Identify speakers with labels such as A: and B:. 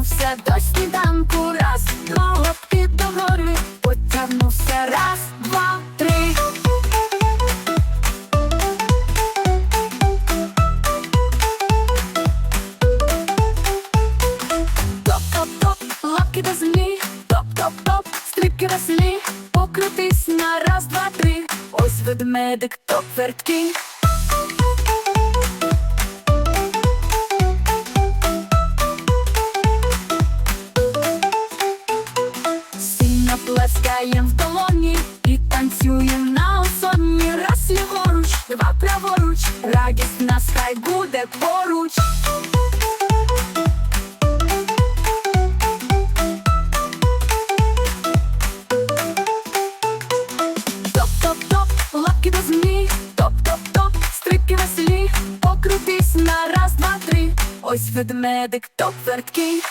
A: Піднімуся до сніданку, раз, два, лапки догори, потягнувся, раз, два, три. Топ-топ-топ, лапки до землі, топ-топ-топ, стрибки веселі, покрутись на раз, два, три. Ось ведмедик, топ верткий. Плескаєм в долоні і танцюєм на осонні. Раз ліворуч, два праворуч, радість нас хай буде поруч. Топ-топ-топ, лапки до землі, топ-топ-топ. Ось ведмедик, топ верткий.